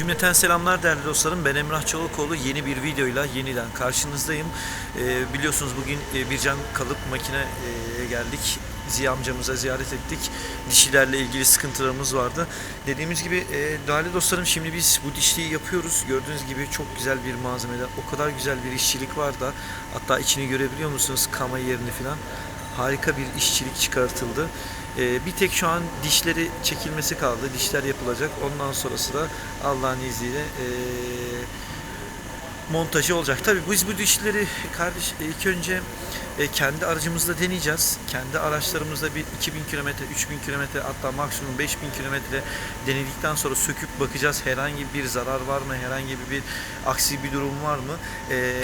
Cümleten selamlar değerli dostlarım. Ben Emrah Çolakoğlu. Yeni bir videoyla yeniden karşınızdayım. Ee, biliyorsunuz bugün e, Bircan Kalıp Makine e, geldik. Ziya amcamıza ziyaret ettik. Dişilerle ilgili sıkıntılarımız vardı. Dediğimiz gibi e, değerli dostlarım şimdi biz bu dişliği yapıyoruz. Gördüğünüz gibi çok güzel bir malzemeden o kadar güzel bir işçilik var da hatta içini görebiliyor musunuz? Kama yerini falan. Harika bir işçilik çıkartıldı. Ee, bir tek şu an dişleri çekilmesi kaldı. Dişler yapılacak. Ondan sonrası da Allah'ın izniyle ee, montajı olacak. Tabii biz bu dişleri kardeş ilk önce e, kendi aracımızda deneyeceğiz. Kendi araçlarımızda bir 2000 kilometre, 3000 kilometre hatta maksimum 5000 kilometre denedikten sonra söküp bakacağız. Herhangi bir zarar var mı? Herhangi bir aksi bir durum var mı? E,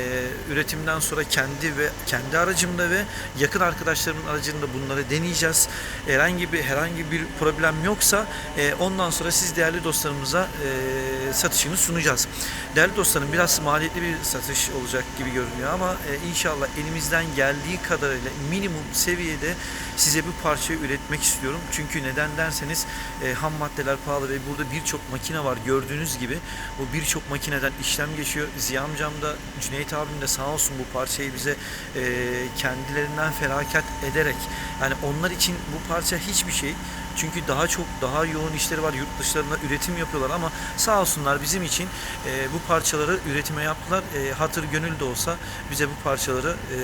üretimden sonra kendi ve kendi aracımda ve yakın arkadaşlarımın aracında bunları deneyeceğiz. Herhangi bir herhangi bir problem yoksa e, ondan sonra siz değerli dostlarımıza e, satışını sunacağız. Değerli dostlarım biraz maliyetli bir satış olacak gibi görünüyor ama e, inşallah elimizden geldiği kadarıyla minimum seviyede size bu parçayı üretmek istiyorum. Çünkü neden derseniz e, ham maddeler pahalı ve burada birçok makine var gördüğünüz gibi. Bu birçok makineden işlem geçiyor. Ziya amcam da Cüneyt abim de sağ olsun bu parçayı bize e, kendilerinden feragat ederek yani onlar için bu parça hiçbir şey. Çünkü daha çok daha yoğun işleri var yurt dışlarında üretim yapıyorlar ama sağ olsunlar bizim için e, bu parçaları üretime yaptılar. E, hatır gönül de olsa bize bu parçaları e,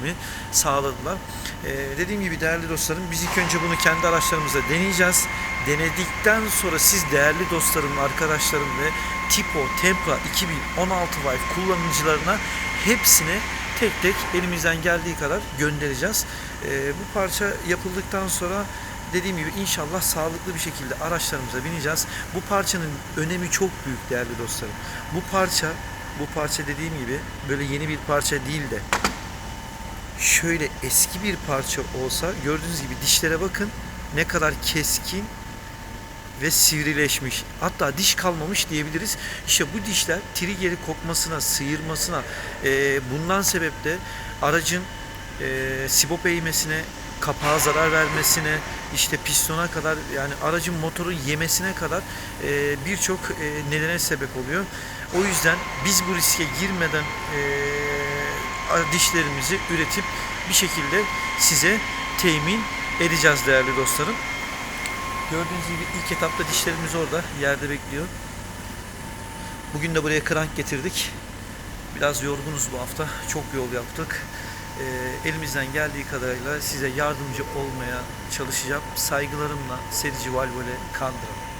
üretimi sağladılar. E, dediğim gibi değerli dostlarım biz ilk önce bunu kendi araçlarımızda deneyeceğiz. Denedikten sonra siz değerli dostlarım, arkadaşlarım ve Tipo, Tempra 2016 Vive kullanıcılarına hepsine tek tek elimizden geldiği kadar göndereceğiz. E, bu parça yapıldıktan sonra dediğim gibi inşallah sağlıklı bir şekilde araçlarımıza bineceğiz. Bu parçanın önemi çok büyük değerli dostlarım. Bu parça, bu parça dediğim gibi böyle yeni bir parça değil de şöyle eski bir parça olsa gördüğünüz gibi dişlere bakın ne kadar keskin ve sivrileşmiş. Hatta diş kalmamış diyebiliriz. İşte bu dişler trigeri kokmasına, sıyırmasına, e, bundan sebep de aracın e, sibop eğmesine, kapağa zarar vermesine, işte pistona kadar yani aracın motoru yemesine kadar e, birçok e, nedene sebep oluyor. O yüzden biz bu riske girmeden e, dişlerimizi üretip bir şekilde size temin edeceğiz değerli dostlarım. Gördüğünüz gibi ilk etapta dişlerimiz orada yerde bekliyor. Bugün de buraya krank getirdik. Biraz yorgunuz bu hafta. Çok yol yaptık. Ee, elimizden geldiği kadarıyla size yardımcı olmaya çalışacağım. Saygılarımla Serici Valvole Kandıra.